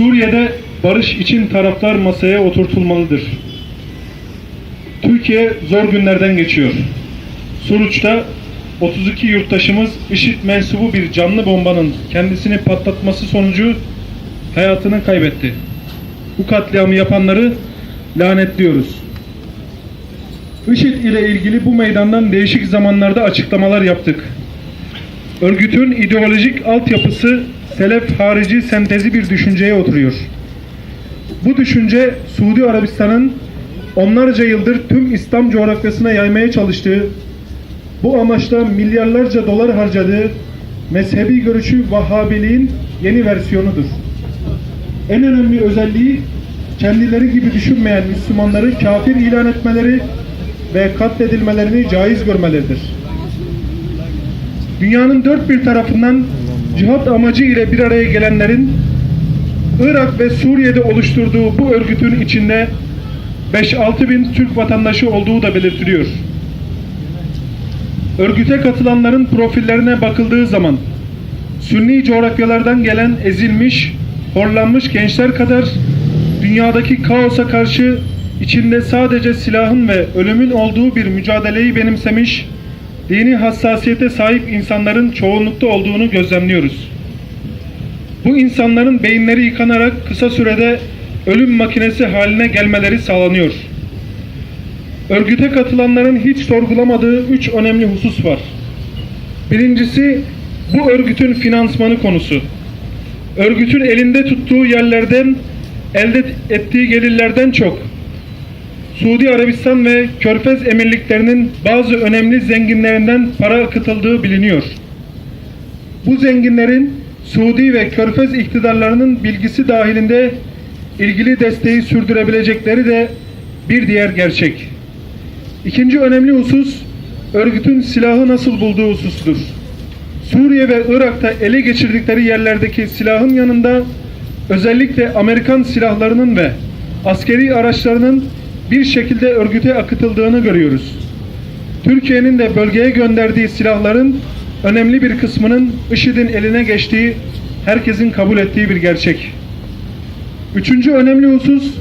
Suriye'de barış için taraflar masaya oturtulmalıdır. Türkiye zor günlerden geçiyor. Suruç'ta 32 yurttaşımız IŞİD mensubu bir canlı bombanın kendisini patlatması sonucu hayatını kaybetti. Bu katliamı yapanları lanetliyoruz. IŞİD ile ilgili bu meydandan değişik zamanlarda açıklamalar yaptık. Örgütün ideolojik altyapısı selef harici sentezi bir düşünceye oturuyor. Bu düşünce Suudi Arabistan'ın onlarca yıldır tüm İslam coğrafyasına yaymaya çalıştığı, bu amaçla milyarlarca dolar harcadığı mezhebi görüşü Vahhabiliğin yeni versiyonudur. En önemli özelliği kendileri gibi düşünmeyen Müslümanları kafir ilan etmeleri ve katledilmelerini caiz görmeleridir. Dünyanın dört bir tarafından cihat amacı ile bir araya gelenlerin Irak ve Suriye'de oluşturduğu bu örgütün içinde 5-6 bin Türk vatandaşı olduğu da belirtiliyor. Örgüte katılanların profillerine bakıldığı zaman Sünni coğrafyalardan gelen ezilmiş, horlanmış gençler kadar dünyadaki kaosa karşı içinde sadece silahın ve ölümün olduğu bir mücadeleyi benimsemiş, dini hassasiyete sahip insanların çoğunlukta olduğunu gözlemliyoruz. Bu insanların beyinleri yıkanarak kısa sürede ölüm makinesi haline gelmeleri sağlanıyor. Örgüte katılanların hiç sorgulamadığı üç önemli husus var. Birincisi bu örgütün finansmanı konusu. Örgütün elinde tuttuğu yerlerden elde ettiği gelirlerden çok Suudi Arabistan ve Körfez emirliklerinin bazı önemli zenginlerinden para akıtıldığı biliniyor. Bu zenginlerin Suudi ve Körfez iktidarlarının bilgisi dahilinde ilgili desteği sürdürebilecekleri de bir diğer gerçek. İkinci önemli husus örgütün silahı nasıl bulduğu hususudur. Suriye ve Irak'ta ele geçirdikleri yerlerdeki silahın yanında özellikle Amerikan silahlarının ve askeri araçlarının bir şekilde örgüte akıtıldığını görüyoruz. Türkiye'nin de bölgeye gönderdiği silahların önemli bir kısmının IŞİD'in eline geçtiği herkesin kabul ettiği bir gerçek. Üçüncü önemli husus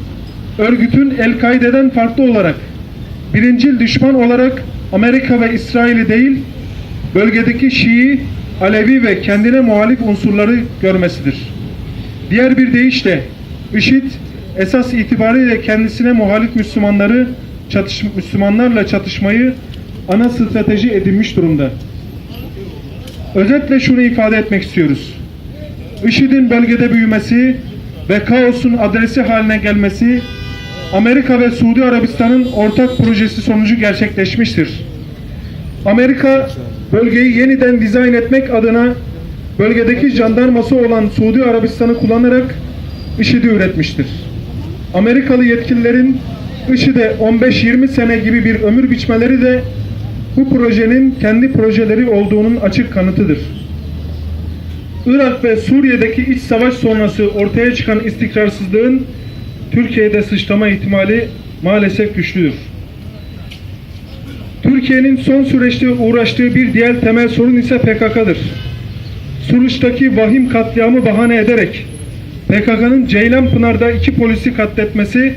örgütün El-Kaide'den farklı olarak birincil düşman olarak Amerika ve İsrail'i değil bölgedeki Şii, Alevi ve kendine muhalif unsurları görmesidir. Diğer bir deyişle IŞİD esas itibariyle kendisine muhalif Müslümanları çatış Müslümanlarla çatışmayı ana strateji edinmiş durumda. Özetle şunu ifade etmek istiyoruz. IŞİD'in bölgede büyümesi ve kaosun adresi haline gelmesi Amerika ve Suudi Arabistan'ın ortak projesi sonucu gerçekleşmiştir. Amerika bölgeyi yeniden dizayn etmek adına bölgedeki jandarması olan Suudi Arabistan'ı kullanarak IŞİD'i üretmiştir. Amerikalı yetkililerin IŞİD'e 15-20 sene gibi bir ömür biçmeleri de bu projenin kendi projeleri olduğunun açık kanıtıdır. Irak ve Suriye'deki iç savaş sonrası ortaya çıkan istikrarsızlığın Türkiye'de sıçrama ihtimali maalesef güçlüdür. Türkiye'nin son süreçte uğraştığı bir diğer temel sorun ise PKK'dır. Suruç'taki vahim katliamı bahane ederek PKK'nın Ceylanpınar'da iki polisi katletmesi,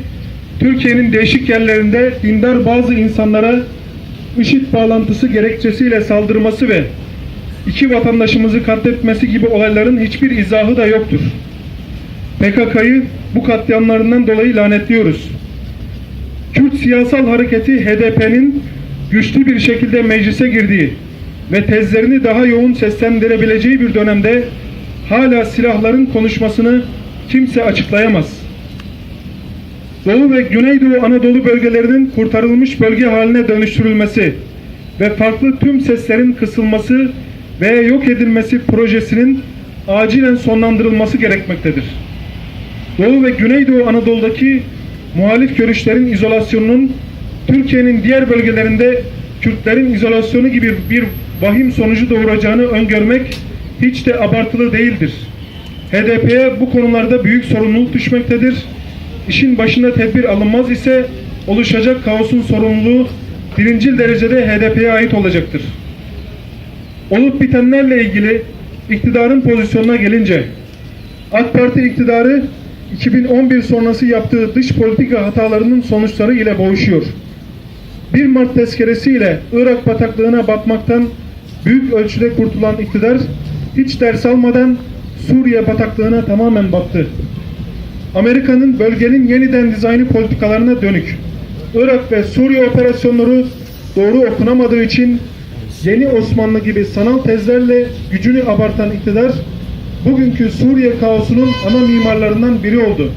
Türkiye'nin değişik yerlerinde dindar bazı insanlara IŞİD bağlantısı gerekçesiyle saldırması ve iki vatandaşımızı katletmesi gibi olayların hiçbir izahı da yoktur. PKK'yı bu katliamlarından dolayı lanetliyoruz. Kürt siyasal hareketi HDP'nin güçlü bir şekilde meclise girdiği ve tezlerini daha yoğun seslendirebileceği bir dönemde hala silahların konuşmasını kimse açıklayamaz. Doğu ve Güneydoğu Anadolu bölgelerinin kurtarılmış bölge haline dönüştürülmesi ve farklı tüm seslerin kısılması veya yok edilmesi projesinin acilen sonlandırılması gerekmektedir. Doğu ve Güneydoğu Anadolu'daki muhalif görüşlerin izolasyonunun Türkiye'nin diğer bölgelerinde Kürtlerin izolasyonu gibi bir vahim sonucu doğuracağını öngörmek hiç de abartılı değildir. HDP'ye bu konularda büyük sorumluluk düşmektedir. İşin başında tedbir alınmaz ise oluşacak kaosun sorumluluğu birincil derecede HDP'ye ait olacaktır. Olup bitenlerle ilgili iktidarın pozisyonuna gelince AK Parti iktidarı 2011 sonrası yaptığı dış politika hatalarının sonuçları ile boğuşuyor. 1 Mart tezkeresi ile Irak bataklığına batmaktan büyük ölçüde kurtulan iktidar hiç ders almadan Suriye bataklığına tamamen battı. Amerika'nın bölgenin yeniden dizaynı politikalarına dönük Irak ve Suriye operasyonları doğru okunamadığı için yeni Osmanlı gibi sanal tezlerle gücünü abartan iktidar bugünkü Suriye kaosunun ana mimarlarından biri oldu.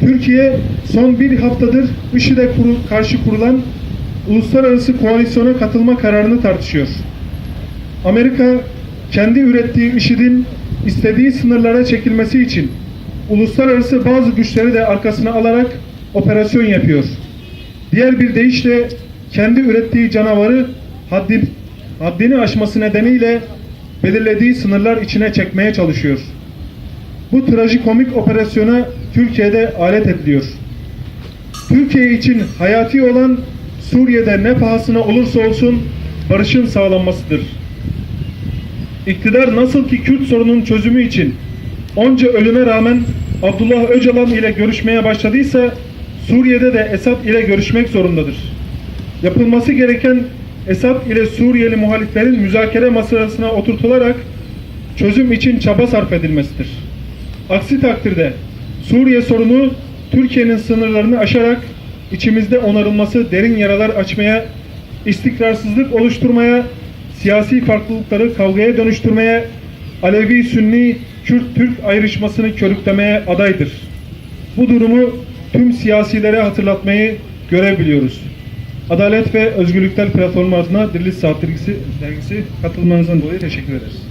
Türkiye son bir haftadır IŞİD'e kuru, karşı kurulan uluslararası koalisyona katılma kararını tartışıyor. Amerika kendi ürettiği IŞİD'in istediği sınırlara çekilmesi için uluslararası bazı güçleri de arkasına alarak operasyon yapıyor. Diğer bir deyişle kendi ürettiği canavarı haddi, haddini aşması nedeniyle belirlediği sınırlar içine çekmeye çalışıyor. Bu trajikomik operasyona Türkiye'de alet ediliyor. Türkiye için hayati olan Suriye'de ne pahasına olursa olsun barışın sağlanmasıdır. İktidar nasıl ki Kürt sorunun çözümü için onca ölüme rağmen Abdullah Öcalan ile görüşmeye başladıysa Suriye'de de Esad ile görüşmek zorundadır. Yapılması gereken Esad ile Suriyeli muhaliflerin müzakere masasına oturtularak çözüm için çaba sarf edilmesidir. Aksi takdirde Suriye sorunu Türkiye'nin sınırlarını aşarak içimizde onarılması derin yaralar açmaya, istikrarsızlık oluşturmaya, siyasi farklılıkları kavgaya dönüştürmeye, Alevi, Sünni, Kürt-Türk ayrışmasını körüklemeye adaydır. Bu durumu tüm siyasilere hatırlatmayı görev biliyoruz. Adalet ve Özgürlükler Platformu adına Diriliş Saat Dergisi, dergisi katılmanızdan dolayı teşekkür ederiz.